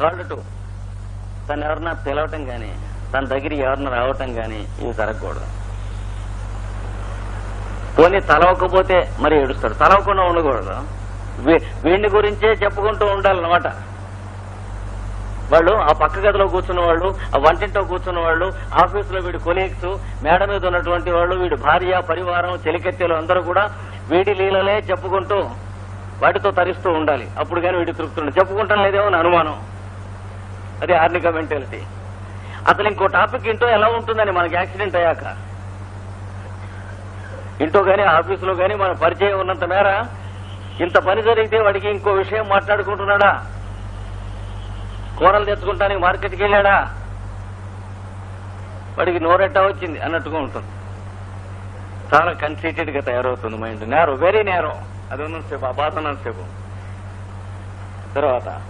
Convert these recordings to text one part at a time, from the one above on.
కాళ్ళు తను ఎవరన్నా పిలవటం కానీ తన దగ్గర ఎవరన్నా రావటం కానీ ఇవి జరగకూడదు. పోనీ తలవకపోతే మరి ఏడుస్తాడు. తలవకుండా ఉండకూడదు. వీ- వీడిని గురించే చెప్పుకుంటూ ఉండాలన్నమాట. వాళ్ళు ఆ పక్క గదిలో కూర్చున్న వాళ్ళు ఆ వంటింట్లో కూర్చున్న వాళ్ళు ఆఫీసులో వీడి కొలీగ్స్ మేడ మీద ఉన్నటువంటి వాళ్ళు వీడి భార్య పరివారం చెలికెత్తెలు అందరూ కూడా వీడి లీలలే చెప్పుకుంటూ వాటితో తరిస్తూ ఉండాలి. అప్పుడు కానీ వీడి తృప్తుండే చెప్పుకుంటాం లేదేమో అని అనుమానం. అది ఆర్నిక మెంటాలిటీ. అసలు ఇంకో టాపిక్ ఇంటో ఎలా ఉంటుందని మనకి యాక్సిడెంట్ అయ్యాక. ఇంట్లో కానీ ఆఫీసులో కానీ మన పరిచయం ఉన్నంత మేర ఇంత పని జరిగితే వాడికి ఇంకో విషయం మాట్లాడుకుంటున్నాడా? కూరలు తెచ్చుకుంటానికి మార్కెట్కి వెళ్ళాడా? వాడికి నోరెట్టా వచ్చింది అన్నట్టుగా ఉంటుంది. చాలా కన్సీటెడ్గా తయారవుతుంది మైండ్ నేరో వెరీ నేరో. అది ఉన్నంతసేపు ఆ బాధ ఉన్నంతసేపు. తర్వాత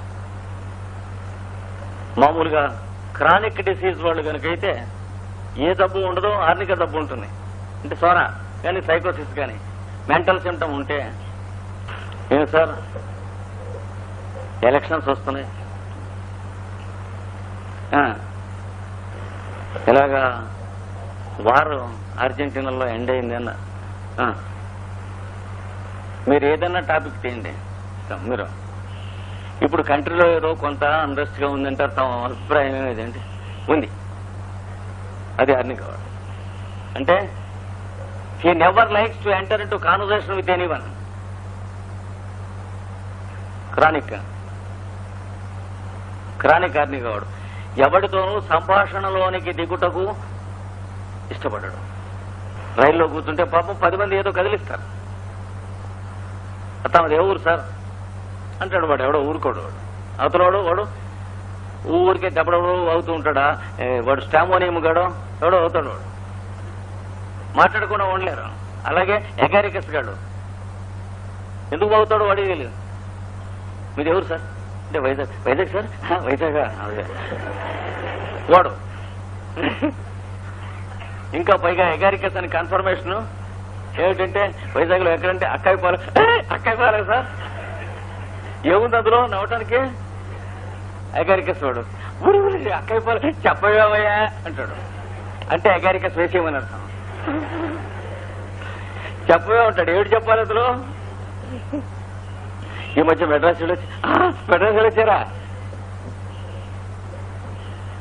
మామూలుగా క్రానిక్ డిసీజ్ వాళ్ళు కనుకైతే ఏ జబ్బు ఉండదో ఆర్నిక జబ్బు ఉంటుంది. అంటే సోరా కానీ సైకోసిస్ కానీ మెంటల్ సిమ్టమ్ ఉంటే ఏం సార్? ఎలక్షన్స్ వస్తున్నాయి. ఇలాగా వారు అర్జెంటీనాలో ఎండ్ అయింది అన్న. మీరు ఏదన్నా టాపిక్ తీయండి. మీరు ఇప్పుడు కంట్రీలో ఏదో కొంత అన్రెస్ట్గా తమ అభిప్రాయం ఏదండి ఉంది. అది అన్ని కావాలి. అంటే he never likes to enter into conversation with any one chronic. Chronic అర్ని కావడు. ఎవరితోనూ సంభాషణలోనికి దిగుటకు ఇష్టపడ్డాడు రైల్లో కూర్చుంటే పాపం పది మంది ఏదో కదిలిస్తారు. తమది ఏ ఊరు సార్ అంటాడు వాడు ఎవడో ఊరుకోడు వాడు. అవతలవాడు వాడు ఊరికే దెబ్బడో అవుతూ ఉంటాడా? వాడు స్టామోనియం గాడో? ఎవడో అవుతాడు వాడు. మాట్లాడకుండా ఉండలేరు. అలాగే ఎగారికస్ గాడు. ఎందుకు అవుతాడు వాడికి తెలియదు మీది ఎవరు సార్? అంటే వైజాగ్. వైజాగ్ సార్? వైజాగ్? వాడు. ఇంకా పైగా ఎగారికస్ అని కన్ఫర్మేషన్ ఏమిటంటే వైజాగ్లో ఎక్కడంటే ఎక్కడంటే అక్కాయిపాలెం "ఏ, అక్కాయిపాలెం సార్? ఏముంది అందులో? నవ్వటానికి? అగారికస్ చూడు ఊరి ఊరి అక్కాయిపాలెం చెప్పవేమయ్యా? అంటాడు. అంటే అగారికస్ వేసేయమని అర్థం. చెప్పవే ఉంటాడు. ఏడు చెప్పాలి అతను ఈ మధ్య మెడ్రాస్ వెళ్ళొచ్చి మెడ్రాస్ వెళ్ళొచ్చారా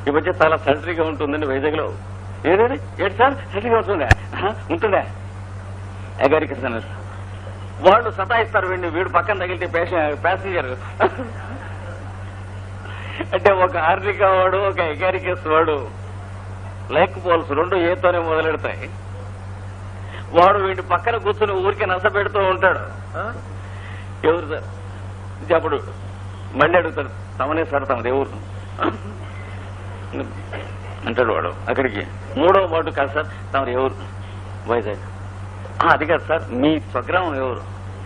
ఈ మధ్య చాలా సెంటరీగా ఉంటుందండి వైజాగ్లో ఏదేది ఏడు సార్? సెంటరీగా ఉంటుందా? ఉంటుందా? ఎగారికి అన్నారు వాళ్ళు సతాయిస్తారు వీడిని వీడు పక్కన తగిలితే ప్యాసింజర్ అంటే ఒక ఆర్థిక వాడు ఒక ఎకారికస్ వాడు లైక్ పోల్స్ రెండు ఏతోనే మొదలెడతాయి. వాడు వీడి పక్కన కూర్చుని ఊరికి నస పెడుతూ ఉంటాడు. ఎవరు సార్? అప్పుడు మళ్ళీ అడుగుతాడు. తమనే సార్ తమది ఎవరు? అంటాడు వాడు అక్కడికి. మూడో వాడు కాదు సార్ తమరు ఎవరు? వైజాగ్ అది కాదు సార్ మీ స్వగ్రామం ఎవరు?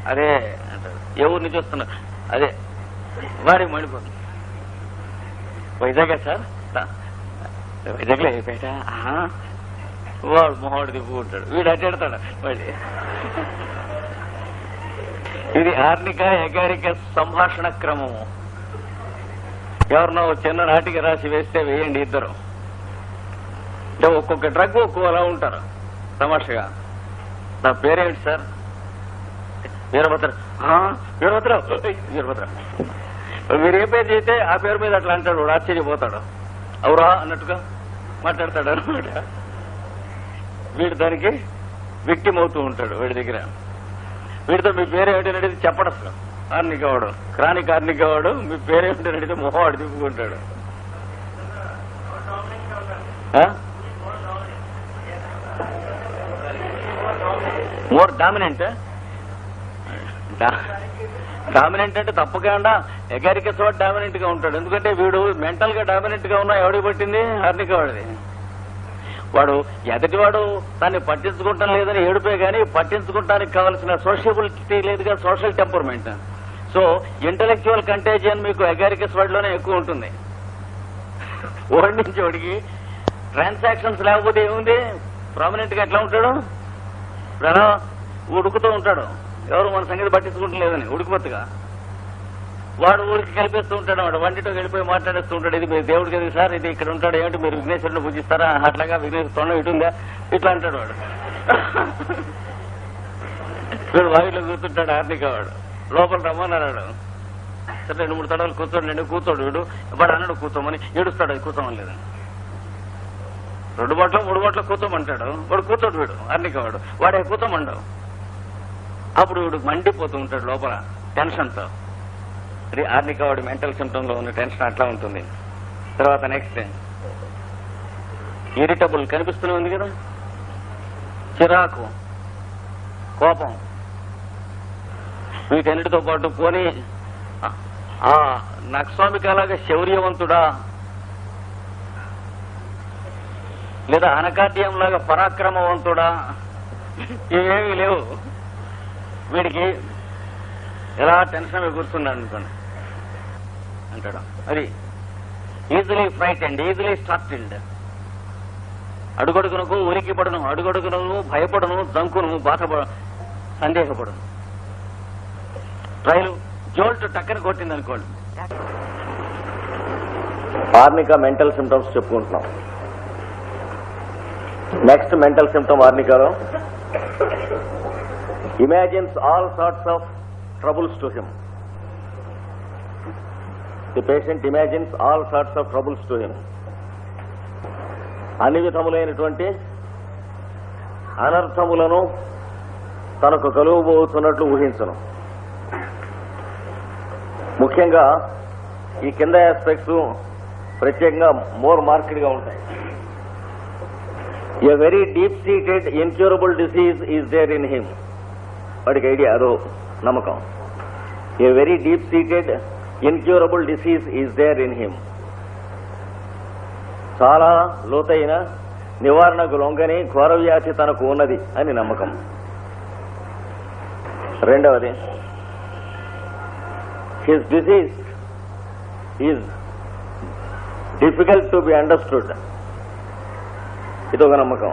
అదే అంటారు ఏ నుంచి వస్తున్నారు? అదే వారి మణిపూర్. వైజాగ్ సార్? వైజాగ్ వైజాగ్లో ఏ వాడు మొహోడు వీడు అడ్డాడతాడు మళ్ళీ. ఇది ఆర్నిక ఎగారిక సంభాషణ క్రమము ఎవరినో చిన్న నాటికి రాసి వేస్తే వేయండి ఇద్దరు. అంటే ఒక్కొక్క డ్రగ్ ఒక్కోలా ఉంటారు తమాషగా. నా పేరేంటి సార్? వీరభద్ర. "ఆ, వీరభద్ర. వీరభద్ర. మీరు ఏ పేరు చేస్తే ఆ పేరు మీద అట్లా అంటాడు ఆశ్చర్యపోతాడు. అవురా అన్నట్టుగా మాట్లాడతాడు అనమాట వీడు దానికి విక్టిమ్ అవుతూ ఉంటాడు వీడి దగ్గర. వీడితో మీ పేరేమిటని అడిగితే చెప్పడు అసలు. కార్నిక వాడు. క్రాని కార్నిక మీ పేరేమిటని అడిగితే మొహం వాడు మోర్ డామినెంట్? డామినెంట్ అంటే తప్పకుండా ఎగారికస్ వాడు డామినెంట్గా ఉంటాడు. ఎందుకంటే వీడు మెంటల్గా డామినెంట్గా ఉన్నా ఎవడికి పట్టింది? హర్నిక వాడిది. వాడు ఎదటివాడు దాన్ని పట్టించుకుంటాం లేదని ఏడుపే కానీ పట్టించుకుంటానికి కావాల్సిన సోషియబిలిటీ లేదుగా social temperament. So intellectual contagion మీకు ఎగారికస్ వాడిలోనే ఎక్కువ ఉంటుంది. ఓడి నుంచి ఓడికి ట్రాన్సాక్షన్స్ లేకపోతే ఏముంది? ప్రామినెంట్గా ఎట్లా ఉంటాడు? ఇప్పుడు ఉడుకుతూ ఉంటాడు. ఎవరు మన సంగతి పట్టించుకుంటలేదని ఉడుకుమత్తుగా. వాడు ఊరికి కలిపేస్తూ ఉంటాడు వాడు వంటితో వెళ్ళిపోయి మాట్లాడేస్తూ ఉంటాడు. ఇది మీరు దేవుడికి ఎదుగు సార్? ఇది ఇక్కడ ఉంటాడు. ఏమిటి? మీరు విఘ్నేశ్వరుని పూజిస్తారా? అట్లాగా విఘ్నేశ్వర తొండం ఇటుందా ఇట్లా అంటాడు వాడు. వీడు వాయిలో కూర్చుంటాడు ఆర్థిక వాడు. లోపల రమ్మన్నాడు సరే రెండు మూడు తడవలు కూర్చోండి. కూర్చోడు వీడు. వాడు అన్నాడు కూర్చోమని. ఏడుస్తాడు అది కూర్చోమని లేదు రెండు బట్టలు మూడు బట్టలు కూతమంటాడు వాడు కూర్చోడు వీడు ఆర్థిక వాడు. వాడే కూతమండవు అప్పుడు వీడు మండిపోతూ ఉంటాడు లోపల టెన్షన్తో. అది ఆర్థిక వాడి మెంటల్ సిమ్టమ్లో ఉన్న టెన్షన్ అట్లా ఉంటుంది. తర్వాత నెక్స్ట్ ఇరిటబుల్ కనిపిస్తూనే ఉంది కదా? చిరాకు కోపం. వీటన్నిటితో పాటు పోనీ ఆ నక్స్వామికి అలాగే శౌర్యవంతుడా? లేదా అనకాడ్యం లాగా పరాక్రమవంతుడా? ఇవేమీ లేవు. వీడికి ఎలా టెన్షన్ కూర్చున్నాడు అనుకోండి. అంటాడు. అది easily fright and easily startled అడుగడుగునకు ఉనికి పడను అడుగడుగునకు భయపడను దంకును బాధపడ సందేహపడను. రైలు జోల్ట్ టక్కన కొట్టింది అనుకోండి పార్నిక మెంటల్ సిమ్టమ్స్ చెప్పుకుంటున్నాం. Next mental symptom ఆర్నికాలో imagines all sorts of troubles to him the patient imagines all sorts of troubles to him అన్ని విధములైనటువంటి అనర్థములను తనకు కలుగుబోతున్నట్లు ఊహించను. ముఖ్యంగా ఈ కింద ఆస్పెక్ట్స్ ప్రత్యేకంగా మోర్ మార్కెట్గా ఉంటాయి. A very deep seated incurable disease is there in him వాడికి ఐడియా అదో నమ్మకం. A very deep seated incurable disease is there in him చాలా లోతైన నివారణకు లొంగని ఘోర వ్యాధి తనకు ఉన్నది అని నమ్మకం. రెండవది his disease is difficult to be understood ఇదొక నమ్మకం.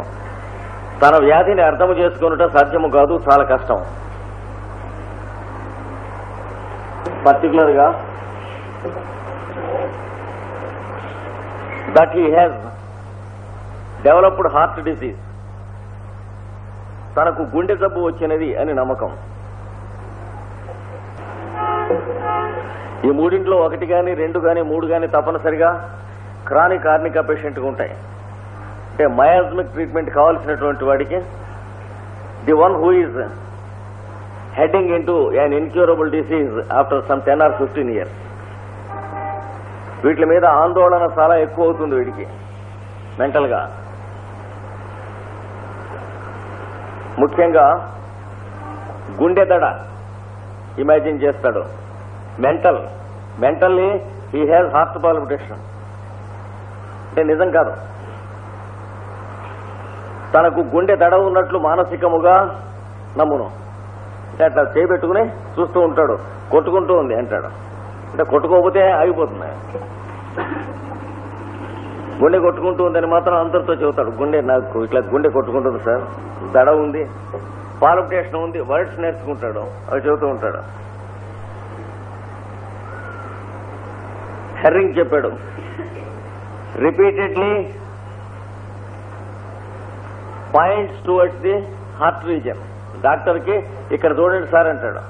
తన వ్యాధిని అర్థం చేసుకున్నట సాధ్యము కాదు చాలా కష్టం. పర్టికులర్గా that he has developed heart disease తనకు గుండె జబ్బు వచ్చినది అని నమ్మకం. ఈ మూడింట్లో ఒకటి కానీ రెండు కానీ మూడు కానీ తప్పనిసరిగా క్రానిక్ ఆర్నికా పేషెంట్గా ఉంటాయి. అంటే మయాజ్మిక్ ట్రీట్మెంట్ కావాల్సినటువంటి వాడికి the one who is heading into an incurable disease after some ten or fifteen years. వీటి మీద ఆందోళన చాలా ఎక్కువ అవుతుంది వీడికి మెంటల్గా ముఖ్యంగా గుండె దడ ఇమాజిన్ చేస్తాడు. Mental mentally he has heart palpitation. అంటే నిజం కాదు. తనకు గుండె దడ ఉన్నట్లు మానసికముగా నమ్మును. అంటే అట్లా చేపెట్టుకుని చూస్తూ ఉంటాడు. కొట్టుకుంటూ ఉంది అంటాడు. అంటే కొట్టుకోకపోతే ఆగిపోతుంది. గుండె కొట్టుకుంటూ ఉందని మాత్రం అందరితో చెబుతాడు. గుండె నాకు ఇట్లా గుండె కొట్టుకుంటుంది సార్. దడ ఉంది. పాలిటేషన్ ఉంది. వర్డ్స్ నేర్చుకుంటాడు. అవి చెబుతూ ఉంటాడు. హెర్రింగ్ చెప్పాడు. Repeatedly points towards the heart region డాక్టర్కి ఇక్కడ చూడండి సార్ అంటాడు.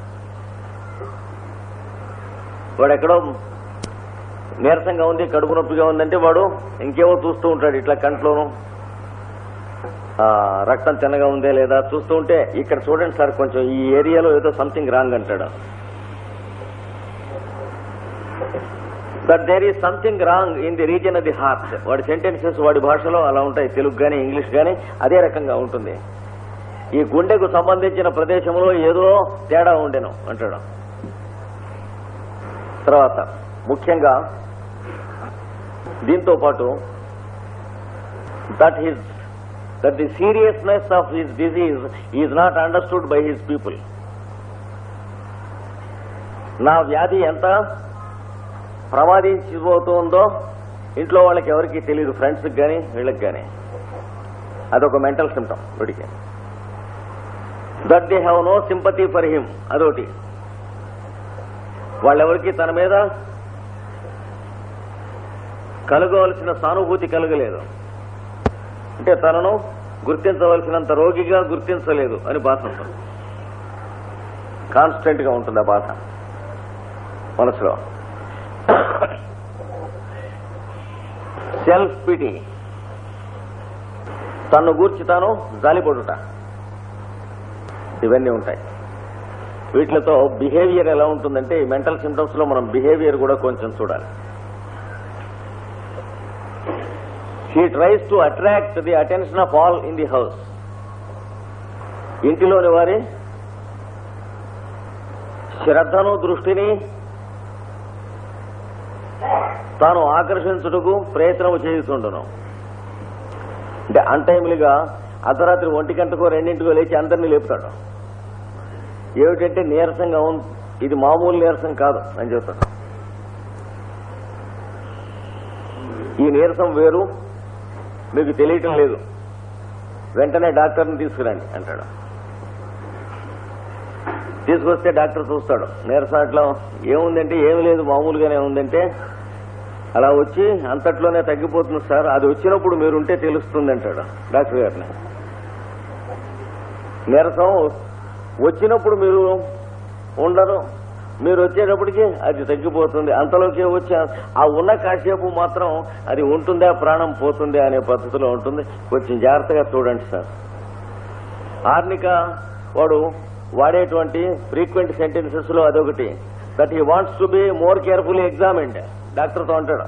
వాడు ఎక్కడో నీరసంగా ఉంది కడుపు నొప్పిగా ఉందంటే వాడు ఇంకేమో చూస్తూ ఉంటాడు ఇట్లా కంట్లోను. రక్తం తిన్నగా ఉందే లేదా చూస్తూ ఉంటే ఇక్కడ చూడండి సార్ కొంచెం ఈ ఏరియాలో ఏదో సంథింగ్ రాంగ్ అంటాడు. But there is something wrong in the region of the heart వాడి సెంటెన్సెస్ వాడి భాషలో అలా ఉంటాయి. తెలుగు కానీ ఇంగ్లీష్ కానీ అదే రకంగా ఉంటుంది. ఈ గుండెకు సంబంధించిన ప్రదేశంలో ఏదో తేడా ఉండెను అంటాడు. తర్వాత ముఖ్యంగా దీంతో పాటు that his that the seriousness of his disease is not understood by his people నా వ్యాధి ఎంత? ప్రమాదించిపోతుందో ఇంట్లో వాళ్ళకి ఎవరికి తెలియదు ఫ్రెండ్స్కి కానీ వీళ్ళకి కానీ అదొక మెంటల్ సిమ్టమ్ వీడికి that they have no sympathy for him అదొకటి. వాళ్ళెవరికి తన మీద కలగవలసిన సానుభూతి కలగలేదు. అంటే తనను గుర్తించవలసినంత రోగిగా గుర్తించలేదు అని బాధ ఉంటుంది. కాన్స్టెంట్గా ఉంటుంది ఆ బాధ మనసులో. సెల్ఫ్ పిటి తన్ను గూర్చి తాను జాలిపడుట ఇవన్నీ ఉంటాయి. వీటితో బిహేవియర్ ఎలా ఉంటుందంటే ఈ మెంటల్ సిమ్టమ్స్లో మనం బిహేవియర్ కూడా కొంచెం చూడాలి. He tries to attract the attention of all in the house ఇంటిలోని వారి శ్రద్ధను దృష్టిని తాను ఆకర్షించుటకు ప్రయత్నం చేస్తుండను అంటే అన్టైమ్లీగా అర్ధరాత్రి ఒంటి గంటకో రెండింటికో లేచి అందరినీ లేపుతాడు. ఏమిటంటే నీరసంగా ఉంది ఇది మామూలు నీరసం కాదు అని చెప్తాడు. ఈ నీరసం వేరు మీకు తెలియటం లేదు. వెంటనే డాక్టర్ని తీసుకురండి అంటాడు. తీసుకొస్తే డాక్టర్ చూస్తాడు నీరసం అట్లా ఏముందంటే ఏమి లేదు మామూలుగానే ఉందంటే అలా వచ్చి అంతట్లోనే తగ్గిపోతుంది సార్. అది వచ్చినప్పుడు మీరుంటే తెలుస్తుంది అంటాడు డాక్టర్ గారిని. నీరసం వచ్చినప్పుడు మీరు ఉండరు. మీరు వచ్చేటప్పటికి అది తగ్గిపోతుంది. అంతలోకి వచ్చి ఆ ఉన్న కాసేపు మాత్రం అది ఉంటుందా ప్రాణం పోతుందా అనే పద్ధతిలో ఉంటుంది. కొంచెం జాగ్రత్తగా చూడండి సార్. ఆర్నిక వాడు వాడేటువంటి ఫ్రీక్వెంట్ సెంటెన్సెస్లో అదొకటి. That he wants to be more carefully examined డాక్టర్తో అంటాడు.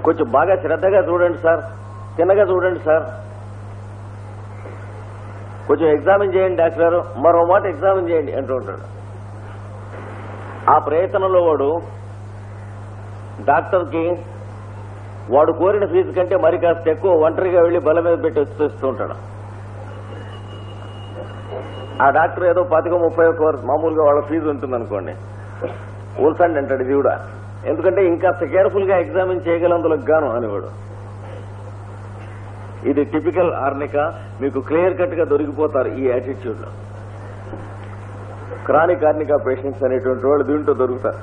కొంచెం బాగా శ్రద్ధగా చూడండి సార్. తిన్నగా చూడండి సార్. కొంచెం ఎగ్జామిన్ చేయండి డాక్టర్ గారు. మరో మాట ఎగ్జామిన్ చేయండి అంటూ ఉంటాడు. ఆ ప్రయత్నంలో వాడు డాక్టర్కి వాడు కోరిన ఫీజు కంటే మరి కాస్త ఎక్కువ ఒంటరిగా వెళ్ళి బల మీద పెట్టి వచ్చేస్తూ ఉంటాడు. ఆ డాక్టర్ ఏదో పాతిక ముప్పై ఒక్క మామూలుగా వాళ్ళ ఫీజు ఉంటుంది అనుకోండి ఊల్సండి అంటాడు ఇది కూడా ఎందుకంటే ఇంకా కేర్ఫుల్గా ఎగ్జామిన్ చేయగలందులకు గాను అనేవాడు. ఇది టిపికల్ ఆర్నిక మీకు క్లియర్ కట్గా దొరికిపోతారు ఈ యాటిట్యూడ్లో. క్రానిక్ ఆర్నిక పేషెంట్స్ అనేటువంటి వాళ్ళు దీంట్లో దొరుకుతారు.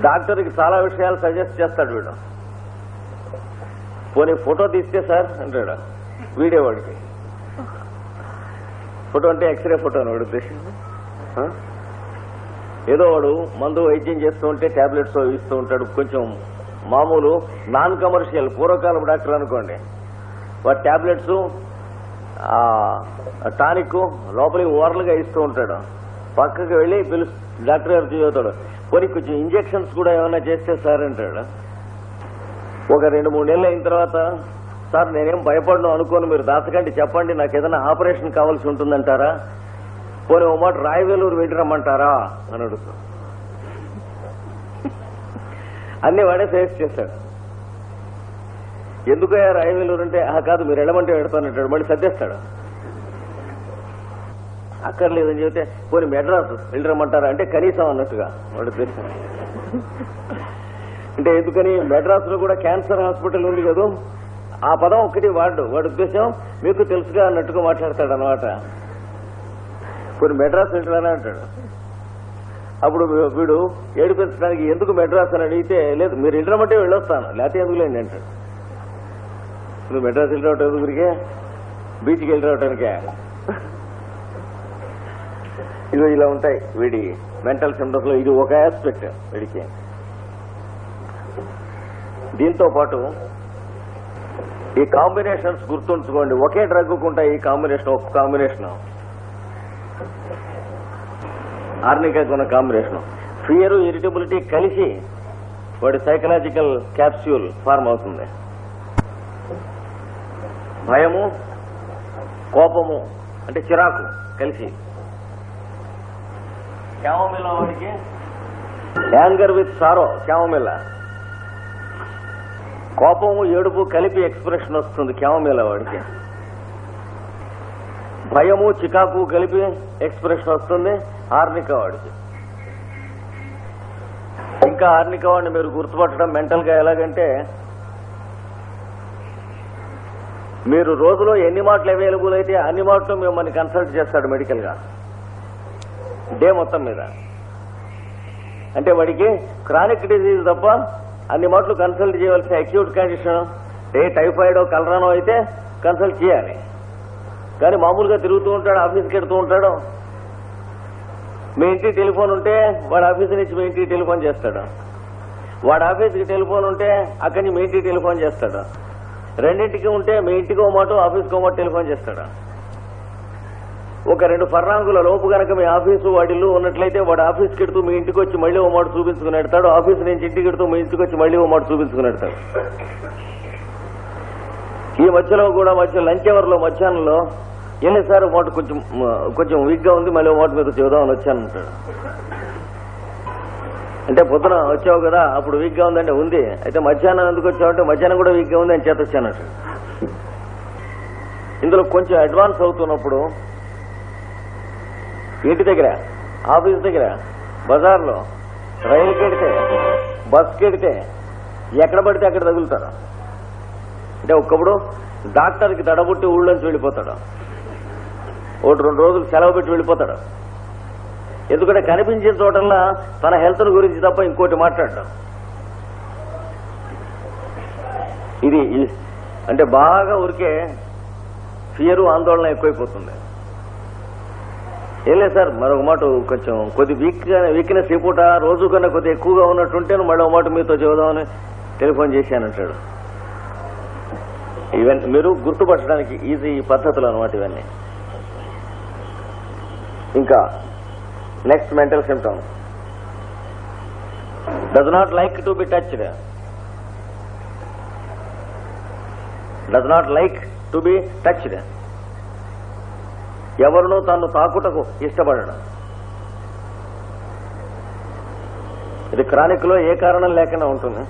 డాక్టర్కి చాలా విషయాలు సజెస్ట్ చేస్తాడు వీడు. పోనీ ఫోటో తీస్తే సార్ అంటాడు వీడియో వాడికి. ఫోటో అంటే ఎక్స్రే ఫోటో అని వాడు ఉద్దేశం ఏదో వాడు మందు వైద్యం చేస్తూ ఉంటే టాబ్లెట్స్ ఇస్తూ ఉంటాడు. కొంచెం మామూలు నాన్ కమర్షియల్ పూర్వకాలం డాక్టర్ అనుకోండి. వాడు టాబ్లెట్స్ టానిక్ లోపలికి ఓరల్గా ఇస్తూ ఉంటాడు. పక్కకి వెళ్ళి పిలు డాక్టర్ గారు చదువుతాడు పోనీ కొంచెం ఇంజెక్షన్స్ కూడా ఏమైనా చేస్తే సార్ అంటాడు. ఒక రెండు మూడు నెలలు అయిన తర్వాత సార్ నేనేం భయపడను అనుకోను మీరు దాచకండి చెప్పండి నాకు ఏదైనా ఆపరేషన్ కావాల్సి ఉంటుందంటారా? పోనీ ఓ మాట రాయవేలూరు వెళ్ళిరమ్మంటారా అని అడుగుతా. అన్ని వాడే ఫేస్ చేశాడు ఎందుకయ్యా రాయవేలూరు అంటే "ఆ, కాదు మీరు వెళ్ళమంటే వెళ్తానంటాడు మళ్ళీ సర్దేస్తాడు. అక్కర్లేదని చెబితే పోనీ మెడ్రాస్ వెళ్ళిరమ్మంటారా అంటే కనీసం అన్నట్టుగా వాడు ఉద్దేశం అంటే ఎందుకని మెడ్రాస్లో కూడా క్యాన్సర్ హాస్పిటల్ ఉంది కదా? ఆ పదం ఒక్కటి వాడు వాడి ఉద్దేశం మీకు తెలుసుగా అన్నట్టుగా మాట్లాడతాడు అనమాట కొన్ని మెడ్రాస్ వెళ్ళాలని అంటాడు. అప్పుడు వీడు ఏడిపించడానికి ఎందుకు మెడ్రాస్ అని అడిగితే లేదు మీరు వెళ్ళమంటే వెళ్ళొస్తాను లేకపోతే ఎందుకు లేండి అంటాడు. నువ్వు మెడ్రాస్ వెళ్ళిరావటం ఎందుకురికే బీచ్కి వెళ్ళి రావటానికే ఇదిగో ఇలా ఉంటాయి వీడి మెంటల్ సిమ్టమ్స్లో ఇది ఒక ఆస్పెక్ట్ వీడికి. దీంతో పాటు ఈ కాంబినేషన్స్ గుర్తుంచుకోండి. ఒకే డ్రగ్ ఉంటాయి ఈ కాంబినేషన్ ఒక కాంబినేషన్. ఆర్నికాకి ఉన్న కాంబినేషన్. ఫియర్ ఇరిటబిలిటీ కలిసి వాడి సైకలాజికల్ క్యాప్స్యూల్ ఫార్మ్ అవుతుంది. భయము కోపము అంటే చిరాకు కలిసి. క్యామమిల్ల వాడికి? యాంగర్ విత్ సారో క్యామమిల్ల కోపము ఏడుపు కలిపి ఎక్స్ప్రెషన్ వస్తుంది క్యామమిల్ల వాడికి. భయము చికాకు కలిపి ఎక్స్ప్రెషన్ వస్తుంది. ఆర్నిక వాడికి ఇంకా ఆర్నిక వాడిని మీరు గుర్తుపట్టడం మెంటల్గా ఎలాగంటే మీరు రోజులో ఎన్ని మాటలు అవైలబుల్ అయితే అన్ని మాటలు మిమ్మల్ని కన్సల్ట్ చేస్తాడు మెడికల్గా డే మొత్తం మీద. అంటే వాడికి క్రానిక్ డిజీజ్ తప్ప అన్ని మాటలు కన్సల్ట్ చేయవలసిన అక్యూట్ కండిషన్ ఏ టైఫాయిడో కలరానో అయితే కన్సల్ట్ చేయాలి. కానీ మామూలుగా తిరుగుతూ ఉంటాడు ఆఫీస్కి ఎడుతూ ఉంటాడు. మీ ఇంటికి టెలిఫోన్ ఉంటే వాడు ఆఫీస్ నుంచి మీ ఇంటికి టెలిఫోన్ చేస్తాడు. వాడు ఆఫీస్కి టెలిఫోన్ ఉంటే అక్కడి నుంచి మీ ఇంటికి టెలిఫోన్ చేస్తాడు. రెండింటికి ఉంటే మీ ఇంటికి ఓ మాట ఆఫీస్కి ఓ మాట టెలిఫోన్ చేస్తాడు. ఒక రెండు ఫర్నాంగుల లోపు కనుక మీ ఆఫీసు వాడిల్లు ఉన్నట్లయితే వాడు ఆఫీస్కి ఎడుతూ మీ ఇంటికి వచ్చి మళ్ళీ ఓ మాట చూపించుకుని ఎడతాడు. ఆఫీస్ నుంచి ఇంటికి ఎడుతూ మీ ఇంటికి వచ్చి మళ్ళీ ఓ మాట చూపించుకుని ఎడతాడు. ఈ మధ్యలో కూడా మధ్య లంచ్ అవర్లో మధ్యాహ్నంలో వెళ్ళి సార్ ఓ మాట కొంచెం కొంచెం వీక్గా ఉంది మళ్ళీ ఓ మాట మీద చెబుదామని వచ్చాను అంటాడు. అంటే పొద్దున వచ్చావు కదా అప్పుడు వీక్గా ఉందంటే ఉంది. అయితే మధ్యాహ్నం ఎందుకు వచ్చావంటే మధ్యాహ్నం కూడా వీక్గా ఉంది అని చేత ఇందులో కొంచెం అడ్వాన్స్ అవుతున్నప్పుడు ఇంటి దగ్గర ఆఫీస్ దగ్గర బజార్లో రైలు కెడితే బస్కి కెడితే ఎక్కడ పడితే అక్కడ తగులుతారు అంటే ఒక్కప్పుడు డాక్టర్కి దడబుట్టి ఊళ్ళోంచి వెళ్ళిపోతాడు. ఒకటి రెండు రోజులు సెలవు పెట్టి వెళ్ళిపోతాడు. ఎందుకంటే కనిపించిన చోటల్లా తన హెల్త్ గురించి తప్ప ఇంకోటి మాట్లాడటం ఇది అంటే బాగా ఊరికే ఫియరు ఆందోళన ఎక్కువైపోతుంది. ఏం లేదు సార్ మరొక మాట కొంచెం కొద్ది వీక్ వీక్నెస్ ఈ పూట రోజు కన్నా కొద్ది ఎక్కువగా ఉన్నట్టుంటే మళ్ళీ ఒక మాట మీతో చెబుదామని టెలిఫోన్ చేశానంటాడు. ఇవన్నీ మీరు గుర్తుపట్టడానికి ఈజీ పద్ధతులు అనమాట ఇవన్నీ. ఇంకా next mental symptom does not like to be touched does not like to be touched ఎవరినో తను తాకుటకు ఇష్టపడడం. ఇది క్రానిక్లో ఏ కారణం లేకుండా ఉంటుంది.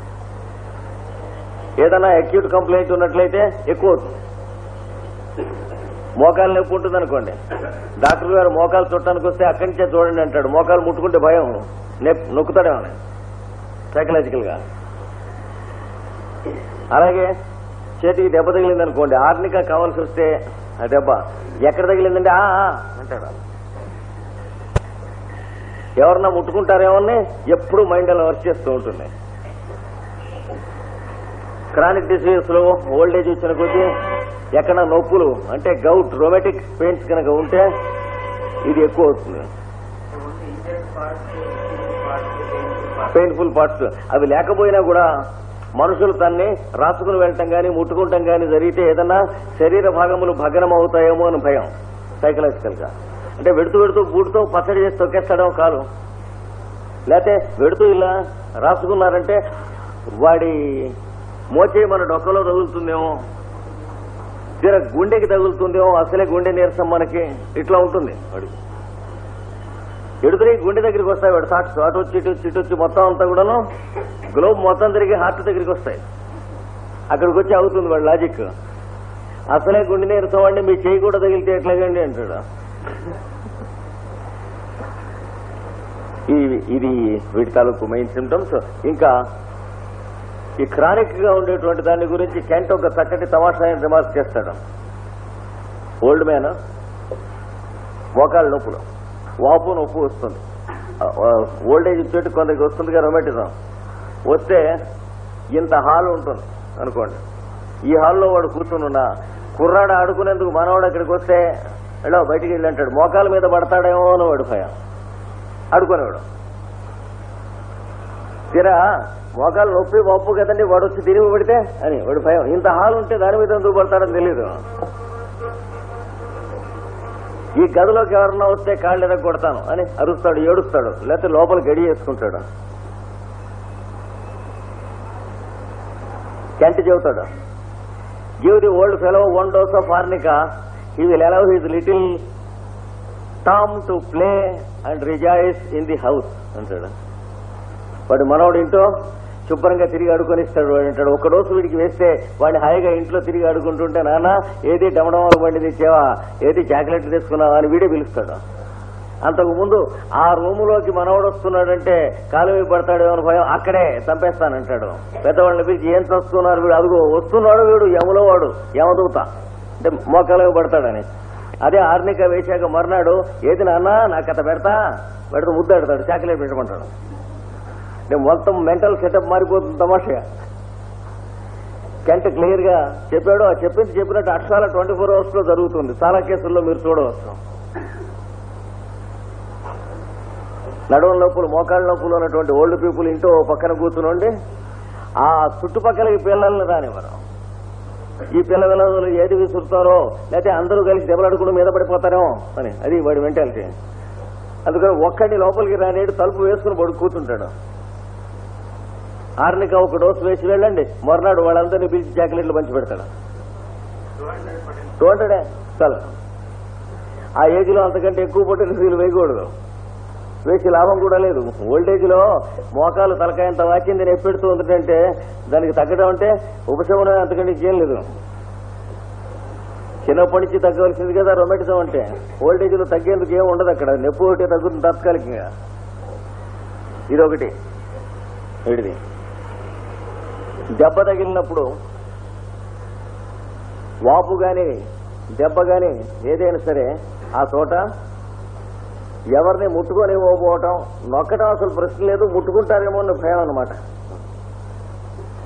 ఏదైనా అక్యూట్ కంప్లైంట్ ఉన్నట్లయితే ఎక్కువ అవుతుంది. మోకాలు నొప్పి ఉంటుంది అనుకోండి. డాక్టర్ గారు మోకాలు చుట్టానికి వస్తే అక్కడి నుంచే చూడండి అంటాడు. మోకాలు ముట్టుకుంటే భయం. నొప్పి నొక్కుతాడేమని సైకలాజికల్గా. అలాగే చేతికి దెబ్బ తగిలింది అనుకోండి. ఆర్నిక కావాల్సి వస్తే ఆ దెబ్బ ఎక్కడ తగిలిందంటే ఆ ఆ అంటాడు. ఎవరన్నా ముట్టుకుంటారేమోని ఎప్పుడు మైండ్ అలా వర్క్ చేస్తూ ఉంటుంది. క్రానిక్ డిసీజెస్లో ఓల్డ్ ఏజ్ వచ్చిన కొద్దీ ఎక్కడ నొప్పులు అంటే గౌట్ రొమాటిక్ పెయిన్స్ కనుక ఉంటే ఇది ఎక్కువ అవుతుంది. Painful parts. అవి లేకపోయినా కూడా మనుషులు తన్ని రాసుకుని వెళ్ళటం గాని ముట్టుకుంటాం గాని జరిగితే ఏదన్నా శరీర భాగములు భగ్నం అవుతాయేమో అని భయం సైకలాజికల్గా. అంటే వెడుతూ వెడుతూ బూటుతో పచ్చడి చేసి తొక్కేస్తాడేమో కాదు లేకపోతే వెడుతూ ఇలా రాసుకున్నారంటే వాడి మోచే మన డొక్కలో తగులుతుందేమో? తీరా గుండెకి తగులుతుందేమో? అసలే గుండె నీరసం మనకి. ఇట్లా ఉంటుంది. వాడికి ఎడుతుని గుండె దగ్గరికి వస్తాయి వాడు. థాట్స్ అటు వచ్చి ఇటు వచ్చి ఇటు వచ్చి మొత్తం అంతా కూడాను గ్లోబ్ మొత్తం తిరిగి హార్ట్ దగ్గరికి వస్తాయి. అక్కడికి వచ్చి అవుతుంది వాడు లాజిక్. అసలే గుండె నీరసం అండి మీ చేయి కూడా తగిలితే ఎట్లాగండి అంటాడు. ఇది వీటి తాలూకు మెయిన్ సిమ్టమ్స్ ఇంకా ఈ క్రానిక్గా ఉండేటువంటి దాని గురించి కెంట్ ఒక చక్కటి తమాషా రిమార్క్ చేస్తాడు. Old man? మోకాళ్ళ నొప్పులు. వాపు నొప్పు వస్తుంది. ఓల్డ్ ఏజ్ వచ్చేటి కొందరికి వస్తుందిగా రొమాటిజం. వస్తే ఇంత హాల్ ఉంటుంది అనుకోండి. ఈ హాల్లో వాడు కూర్చునున్నా కుర్రాడు ఆడుకునేందుకు మనవాడు అక్కడికి వస్తే ఎలా బయటికి వెళ్ళి అంటాడు. మోకాల మీద పడతాడేమో అని వాడు భయం. ఆడుకునేవాడు. తీరా మోకాలు నొప్పి ఒప్పు కదండి వాడు వచ్చి తిరిగి పడితే? అని వాడు భయం. ఇంత హాల్ ఉంటే దాని మీద ఎందుకు పడతారని తెలియదు ఈ గదిలోకి ఎవరన్నా వస్తే కాళ్ళు ఎదగ కొడతాను అని అరుస్తాడు ఏడుస్తాడు. లేకపోతే లోపల గడి చేసుకుంటాడు. కెంట్ చెబుతాడు. Give the old fellow one dose of arnica. He will allow his little Tom to play and rejoice in the house అంటాడు. వాడు మనవాడు ఇంటో శుభ్రంగా తిరిగి ఆడుకొనిస్తాడు వాడు అంటాడు. ఒక రోజు వీడికి వేస్తే వాడిని హాయిగా ఇంట్లో తిరిగి ఆడుకుంటుంటే నాన్న ఏది డమడమాలు బండి తెచ్చావా? ఏది చాక్లెట్లు తెచ్చుకున్నావా? అని వీడే పిలుస్తాడు. అంతకుముందు ఆ రూములోకి మనవడు వస్తున్నాడంటే కాలువ పడతాడేమో అని భయం అక్కడే చంపేస్తానంటాడు. పెద్దవాళ్ళని పిలిచి ఏం చస్తున్నారు వీడు? అదిగో వస్తున్నాడు వీడు యములో వాడు యమదూత. అంటే మోకాలు పడతాడని. అదే ఆర్నిక వేశాక మర్నాడు ఏది నాన్న నాకు అత పెడతా? పెడితే ముద్దాడతాడు చాకలెట్ పెట్టమంటాడు. నేను మొత్తం మెంటల్ సెటప్ మారిపోతుంది తమాషగా. కెంట క్లియర్గా చెప్పాడు ఆ చెప్పింది చెప్పినట్టు అక్షరాల ట్వంటీ ఫోర్ అవర్స్లో జరుగుతుంది. చాలా కేసుల్లో మీరు చూడవచ్చు. నడువం నొప్పులు మోకాళ్ళ నొప్పులు ఉన్నటువంటి ఓల్డ్ పీపుల్ ఇంటో ఓ పక్కన కూర్చుని ఆ చుట్టుపక్కల ఈ పిల్లల్ని రానివ్వరు. ఈ పిల్ల పిల్లలు ఏది విసురుతారో లేకపోతే అందరూ కలిసి దెబ్బలాడుకుని మీద పడిపోతారేమో అని. అది వాడి మెంటాలిటీ అందుకని ఒక్కడిని లోపలికి రానేడు తలుపు వేసుకుని పడు కూర్చుంటాడు. ఆర్నిక ఒక డోసు వేసి వెళ్ళండి. మర్నాడు వాళ్ళందరినీ పిలిచి చాక్లెట్లు పంచి పెడతాడు. టూ హండ్రెడే చాలా ఆ ఏజ్లో అంతకంటే ఎక్కువ పొట్టిన వేయకూడదు. వేసి లాభం కూడా లేదు. ఓల్డేజ్లో మోకాలు తలకాయంత వాచింది ఎప్పెడుతూ ఉందంటే దానికి తగ్గడం అంటే ఉపశమనం అంతకంటే ఏం లేదు. చిన్నప్పటి నుంచి తగ్గవలసింది కదా రొమాటిజం అంటే. ఓల్డేజ్లో తగ్గేందుకు ఏం ఉండదు అక్కడ. నొప్పి ఒకటి తగ్గుతుంది తాత్కాలికంగా. ఇదొకటి. వీడిది దెబ్బ తగిలినప్పుడు వాపు గాని దెబ్బ గాని ఏదైనా సరే ఆ చోట ఎవరిని ముట్టుకొని పోవటం నొక్కటం అసలు ప్రశ్న లేదు ముట్టుకుంటారేమో అన్న భయం అనమాట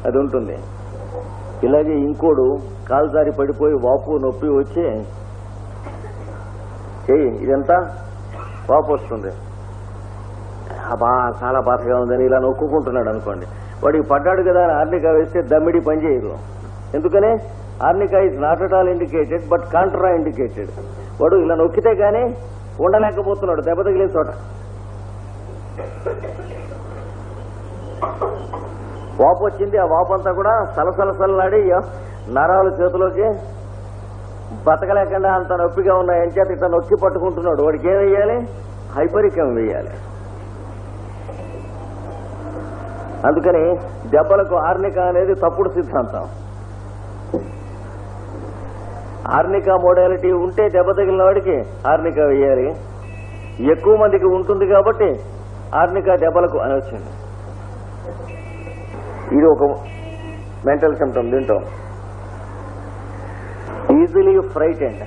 అది ఉంటుంది. ఇలాగే ఇంకోడు కాలుదారి పడిపోయి వాపు నొప్పి వచ్చి చెయ్యి ఇదంతా వాపు వస్తుంది. బా చాలా బాధగా ఉందని ఇలా నొక్కుంటున్నాడు అనుకోండి. వాడికి పడ్డాడు కదా అని ఆర్నికా వేస్తే దమ్మిడి పనిచేయదు ఎందుకని? Arnica is not at all indicated but contraindicated వాడు ఇలా నొక్కితే గానీ ఉండలేకపోతున్నాడు దెబ్బ తగిలే చోట. వాపు వచ్చింది ఆ వాపు అంతా కూడా సలసలసలనాడి నరాలు చేతిలోకి బతకలేకుండా అంత నొప్పిగా ఉన్నాయని చేత ఇట్లా నొక్కి పట్టుకుంటున్నాడు. వాడికి ఏం వేయాలి? హైపరికం వేయాలి. అందుకని దెబ్బలకు ఆర్నిక అనేది తప్పుడు సిద్ధాంతం. ఆర్నిక మోడాలిటీ ఉంటే దెబ్బ తగిలిన వాడికి ఆర్నిక వేయాలి. ఎక్కువ మందికి ఉంటుంది కాబట్టి ఆర్నిక దెబ్బలకు అని వచ్చింది ఇది ఒక మెంటల్ సిమ్టమ్ దీంట్లో ఈజీలీ ఫ్రైట్ అండ్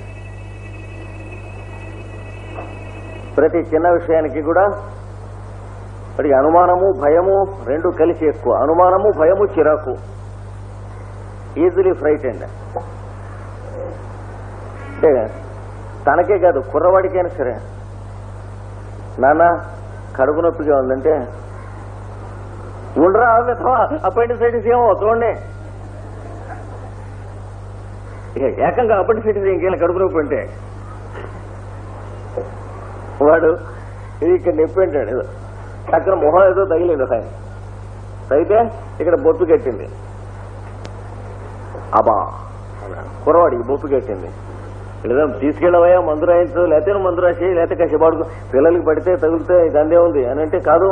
ప్రతి చిన్న విషయానికి కూడా మరి అనుమానము భయము రెండు కలిసి ఎక్కువ. అనుమానము భయము చిరాకు. ఈజీలీ ఫ్రైట్ అండి అంటే తనకే కాదు కుర్రవాడికైనా సరే. నాన్న కడుపు నొప్పిగా ఉందంటే ఉండరా అపెండిసైటిస్ ఏమో చూడండి. ఇక ఏకంగా అపెండిసైటిస్ ఇంకేం కడుపు నొప్పి అంటే వాడు ఇది ఇక్కడ నొప్పి అంటాడు ఏదో అక్కడ మొహం ఏదో తగిలింది ఆయన అయితే ఇక్కడ బొత్తు కట్టింది. అబా కుర్రవాడికి బొప్పు కట్టింది. లేదా తీసుకెళ్ళవయా మందు రాయించు లేకపోతే మందు రాసి లేకపోతే కసిపాడుకు పిల్లలకి పడితే తగిలితే ఇదందే ఉంది. అని అంటే కాదు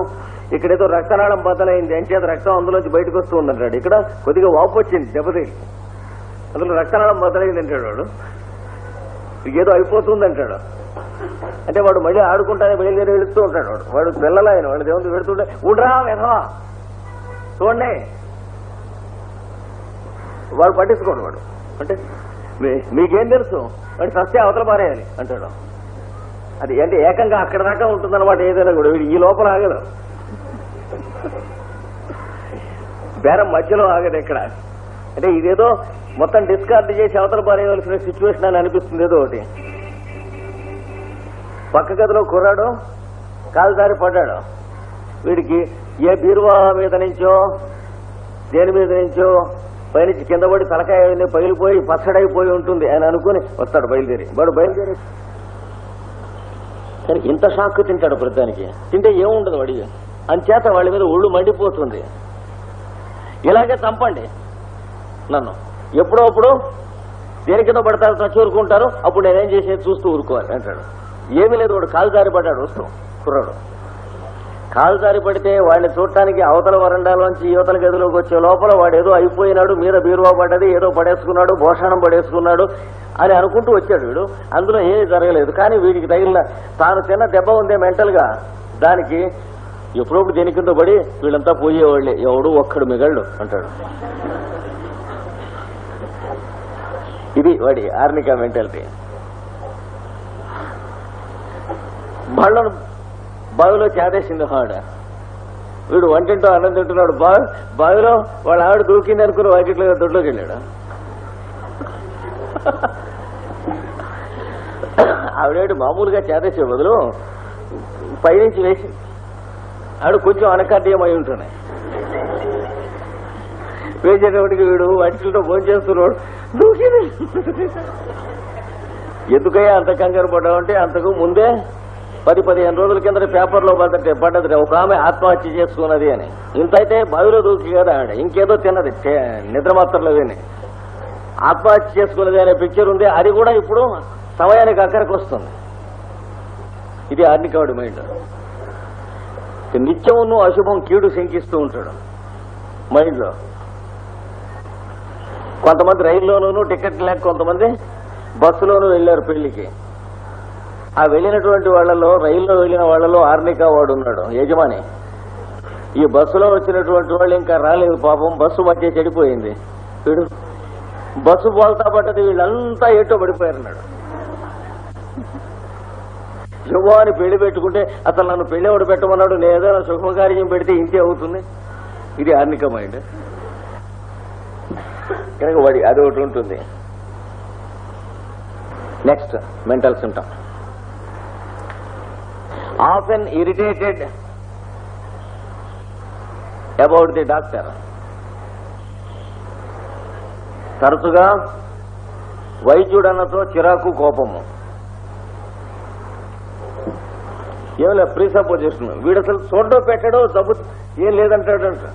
ఇక్కడేదో రక్తనాళం బద్దలైంది. అని చేత రక్తం అందులోంచి బయటకు వస్తూ ఉందంటాడు. ఇక్కడ కొద్దిగా వాపు వచ్చింది దెబ్బతికి అందులో రక్తనాళం బద్దలైంది అంటాడు వాడు. ఏదో అయిపోతుంది అంటాడు. అంటే వాడు మళ్ళీ ఆడుకుంటానే బయలుదేరి వెళుతూ ఉంటాడు వాడు. వాడు పిల్లలైన వాడు దేవుడు పెడుతుంటే ఉండరా వెధవా చూడండి. వాడు పట్టించుకోడు వాడు. అంటే మీ- మీకేం తెలుసు? వాడు సస్తే అవతల పారేయాలి అంటాడు. అది అంటే ఏకంగా అక్కడ దాకా ఉంటుందన్నమాట ఏదైనా కూడా. ఈ లోపల ఆగదు. బేరం మధ్యలో ఆగదు ఇక్కడ. అంటే ఇదేదో మొత్తం డిస్కార్డ్ చేసి అవతల పారేయవలసిన సిచ్యువేషన్ అని అనిపిస్తుంది ఏదో ఒకటి. పక్క గదిలో కుర్రాడు కాలుదారి పడ్డాడు. వీడికి ఏ బీరువా మీద నుంచో దేని మీద నుంచో పైనుంచి కింద పడి తలకాయ పగిలిపోయి పచ్చడైపోయి ఉంటుంది అని అనుకుని వస్తాడు బయలుదేరి. వాడు బయలుదేరి కానీ ఇంత షాక్ తింటాడు ప్రతిదానికి తింటే ఏముండదు వాడి? అంచేత వాళ్ళ మీద ఒళ్ళు మండిపోతుంది. ఇలాగే చంపండి. నన్ను. ఎప్పుడో అప్పుడు దేని కింద పడతారు చచ్చూరుకుంటారు అప్పుడు నేనేం చేసేది? చూస్తూ ఊరుకోవాలి అంటాడు. ఏమీ లేదు వాడు కాలు జారి పడ్డాడు వస్తూ కుర్రాడు. కాలు జారి పడితే వాడిని చూడటానికి అవతల వరండాలోంచి యువతల గదిలోకి వచ్చే లోపల వాడు ఏదో అయిపోయినాడు మీద బీరువా పడ్డది ఏదో పడేసుకున్నాడు భోషణం పడేసుకున్నాడు అని అనుకుంటూ వచ్చాడు వీడు. అందులో ఏమీ జరగలేదు. కానీ వీడికి తగిలిన తాను తిన్న దెబ్బ ఉందే మెంటల్గా దానికి ఎప్పుడప్పుడు దేని కింద పడి వీళ్ళంతా పోయేవాళ్ళే. ఎవడు ఒక్కడు మిగళ్ళు అంటాడు. వాడి ఆర్నికా మెంటాలిటీ. బళ్ళను బావిలో చేదేసింది ఆవిడ వీడు వంటింటో అన్నం తింటున్నాడు. బావి బావిలో వాళ్ళ ఆవిడ దూకింది అనుకుని వాకిట్లో దొడ్లోకి వెళ్ళాడు. ఆవిడేడు మామూలుగా చేదేసే బదులు పైనుంచి వేసి ఆవిడ కొంచెం అనకార్యమై ఉంటున్నాయి వేసేటప్పటికి వీడు వాటిలో భోజనం చేస్తున్నాడు ఎందుకయ్యా అంత కంగారు పడ్డావంటే అంతకు ముందే పది పదిహేను రోజుల కింద పేపర్లో పడ్డట్టే పడ్డది ఒక ఆమె ఆత్మహత్య చేసుకున్నది అని. ఇంతైతే బావిలో దూకి కదా ఆవిడ. ఇంకేదో తిన్నది. టే- నిద్ర మాత్రలు ఆత్మహత్య చేసుకున్నది అనే పిక్చర్ ఉంది. అది కూడా ఇప్పుడు సమయానికి అక్కడికి వస్తుంది. ఇది ఆర్నికావుడి మైండ్ నిత్యమును అశుభం కీడు శంకిస్తూ ఉంటాడు. మైండ్లో కొంతమంది రైల్లోనూ టికెట్ లేక కొంతమంది బస్సులోనూ వెళ్ళారు పెళ్ళికి. ఆ వెళ్ళినటువంటి వాళ్ళలో రైల్లో వెళ్ళిన వాళ్ళలో ఆర్నికా వాడు ఉన్నాడు యజమాని. ఈ బస్సులో వచ్చినటువంటి వాళ్ళు ఇంకా రాలేదు పాపం బస్సు మధ్య చెడిపోయింది. వీడు బస్సు బోల్తా పడ్డది వీళ్ళంతా ఏటో పడిపోయారన్నాడు. శుభాన్ని పెళ్ళి పెట్టుకుంటే అసలు నన్ను పెళ్ళి ఎవడు పెట్టమన్నాడు నేదో శుభకార్యం పెడితే ఇంతే అవుతుంది. ఇది ఆర్నిక మైండ్. కనుక వాడి అది ఒకటి ఉంటుంది. Next mental symptom often irritated about the doctor తరచుగా వైద్యుడన్నతో చిరాకు కోపము. ఏమిలే ప్రీసపోజిషన్ వీడు అసలు చూడడో పెట్టడో జబ్బు ఏం లేదంటాడంట.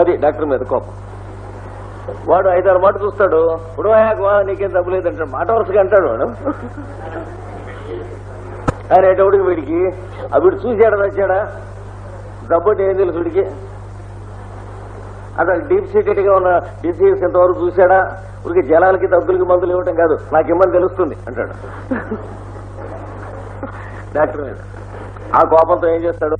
అది డాక్టర్ మీద కోపం. వాడు ఐదారు మాట చూస్తాడు. ఇప్పుడు నీకేం జబ్బు లేదంటాడు మాట వరుసగా అంటాడు వాడు. అనేటప్పుడు వీడికి. ఆ వీడు చూసాడా వచ్చాడా డబ్బు అంటే ఏం తెలుసు వీడికి. అసలు డీప్ సీక్రెట్గా ఉన్న డిసీజ్ ఎంతవరకు చూశాడా? ఊరికి జనాలకి దగ్గులకి మందులు ఇవ్వటం కాదు. నాకు ఇమ్మని తెలుస్తుంది అంటాడు. డాక్టర్ ఆ కోపంతో ఏం చేస్తాడు?